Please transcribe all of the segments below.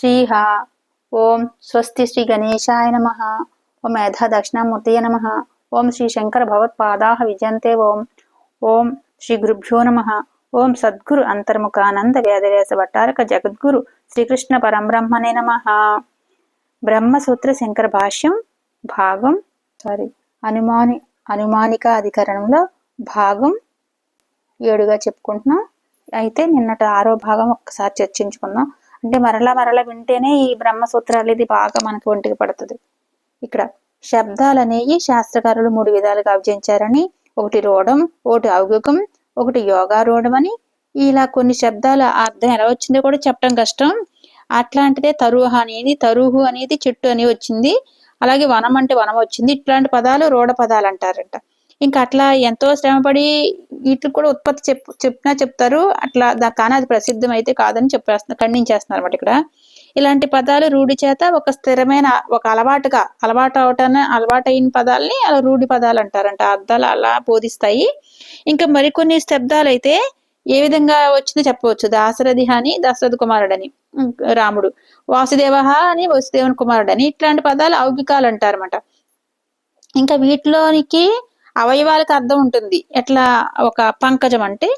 శ్రీహ. ఓం స్వస్తి శ్రీ గణేశాయ నమ. ఓం మేధా దక్షిణామూర్తయ నమ. ఓం శ్రీ శంకర భగవత్పాదా విజయంతే ఓం. ఓం శ్రీ గురుభ్యో నమ. ఓం సద్గురు అంతర్ముఖానంద వేదవ్యాస భట్టారక జగద్గురు శ్రీకృష్ణ పరంబ్రహ్మనే నమ. బ్రహ్మసూత్ర శంకర భాష్యం భాగం సారీ అనుమాని అనుమానిక అధికరణంలో భాగం ఏడుగా చెప్పుకుంటున్నాం. అయితే నిన్నటి ఆరో భాగం ఒక్కసారి చర్చించుకుందాం. అంటే మరలా మరలా వింటేనే ఈ బ్రహ్మసూత్రాలు ఇది బాగా మనకి ఒంటికి పడుతుంది. ఇక్కడ శబ్దాలు అనేవి శాస్త్రకారులు మూడు విధాలుగా విభజించారని ఒకటి రోడం ఒకటి ఔగికం ఒకటి యోగా రోడం అని. ఇలా కొన్ని శబ్దాల అర్థం ఎలా వచ్చిందో కూడా చెప్పడం కష్టం. అట్లాంటిదే తరుహ అనేది తరుహు అనేది చెట్టు అని వచ్చింది. అలాగే వనం అంటే వనం వచ్చింది. ఇట్లాంటి పదాలు రోడ పదాలు అంటారంట. ఇంకా అట్లా ఎంతో శ్రమపడి వీటికి కూడా ఉత్పత్తి చెప్ చెప్పినా చెప్తారు. అట్లా కానీ అది ప్రసిద్ధం అయితే కాదని చెప్పేస్తున్నారు ఖండించేస్తున్నారు అనమాట ఇక్కడ. ఇలాంటి పదాలు రూఢి చేత ఒక స్థిరమైన ఒక అలవాటుగా అలవాటు అవటాన్ని అలవాటైన పదాలని అలా రూఢి పదాలు అంటారంట. అర్థాలు అలా బోధిస్తాయి. ఇంకా మరికొన్ని శబ్దాలు అయితే ఏ విధంగా వచ్చిందో చెప్పవచ్చు. దాశరథి అని దశరథ కుమారుడని రాముడు. వాసుదేవ అని వసుదేవుని కుమారుడని ఇట్లాంటి పదాలు ఔగికాలు అంటారన్నమాట. ఇంకా వీటిలోనికి అవయవాలకు అర్థం ఉంటుంది. ఎట్లా? ఒక పంకజం అంటే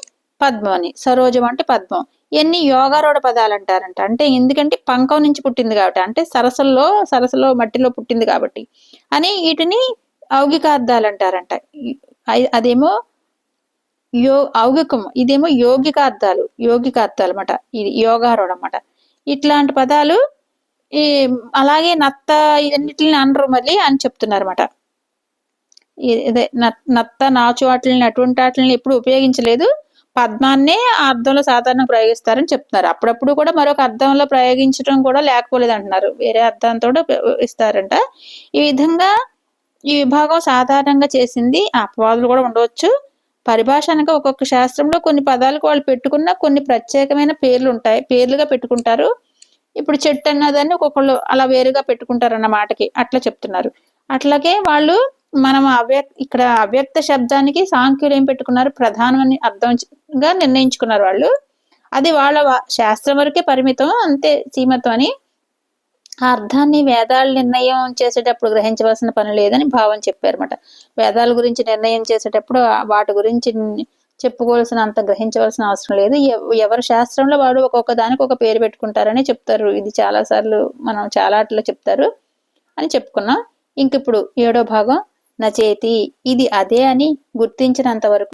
పద్మం అని సరోజం అంటే పద్మం. ఇవన్నీ యోగారూఢ పదాలు అంటారంట అంటే ఎందుకంటే పంకం నుంచి పుట్టింది కాబట్టి అంటే సరస్సుల్లో సరస్సులో మట్టిలో పుట్టింది కాబట్టి అని వీటిని ఔగికార్థాలు అంటారంట అదేమో యో ఔగికం ఇదేమో యోగికార్థాలు యోగికార్థాలు అనమాట ఇది యోగారూఢ అనమాట ఇట్లాంటి పదాలు ఈ అలాగే నత్త ఇవన్నిటిని అనరు మళ్ళీ అని చెప్తున్నారు అనమాట ఇదే నత్త నాచు వాటిని అటువంటి వాటిని ఎప్పుడు ఉపయోగించలేదు. పద్మాన్నే ఆ అర్థంలో సాధారణంగా ప్రయోగిస్తారని చెప్తున్నారు. అప్పుడప్పుడు కూడా మరొక అర్థంలో ప్రయోగించడం కూడా లేకపోలేదు అంటున్నారు వేరే అర్థంతో ఇస్తారంట ఈ విధంగా ఈ విభాగం సాధారణంగా చేసింది అపవాదులు కూడా ఉండవచ్చు. పరిభాష అనగా ఒక్కొక్క శాస్త్రంలో కొన్ని పదాలకు వాళ్ళు పెట్టుకున్న కొన్ని ప్రత్యేకమైన పేర్లు ఉంటాయి. పేర్లుగా పెట్టుకుంటారు. ఇప్పుడు చెట్టు అన్నదాన్ని ఒక్కొక్కళ్ళు అలా వేరుగా పెట్టుకుంటారు అన్న మాటకి అట్లా చెప్తున్నారు. అట్లాగే వాళ్ళు మనం అవ్యక్ ఇక్కడ అవ్యక్త శబ్దానికి సాంఖ్యులు ఏం పెట్టుకున్నారు? ప్రధానమని అర్థంగా నిర్ణయించుకున్నారు వాళ్ళు. అది వాళ్ళ శాస్త్రం వరకే పరిమితం అంతే సీమతం అని ఆ అర్థాన్ని వేదాలు నిర్ణయం చేసేటప్పుడు గ్రహించవలసిన పని లేదని భావం చెప్పారన్నమాట. వేదాల గురించి నిర్ణయం చేసేటప్పుడు వాటి గురించి చెప్పుకోవాల్సిన అంత గ్రహించవలసిన అవసరం లేదు. ఎవరి శాస్త్రంలో వాడు ఒక్కొక్క దానికి ఒక పేరు పెట్టుకుంటారని చెప్తారు. ఇది చాలా సార్లు మనం చాలా అట్లా చెప్తారు అని చెప్పుకున్నాం. ఇంక ఇప్పుడు ఏడో భాగం. నచేతి ఇది అదే అని గుర్తించినంత వరకు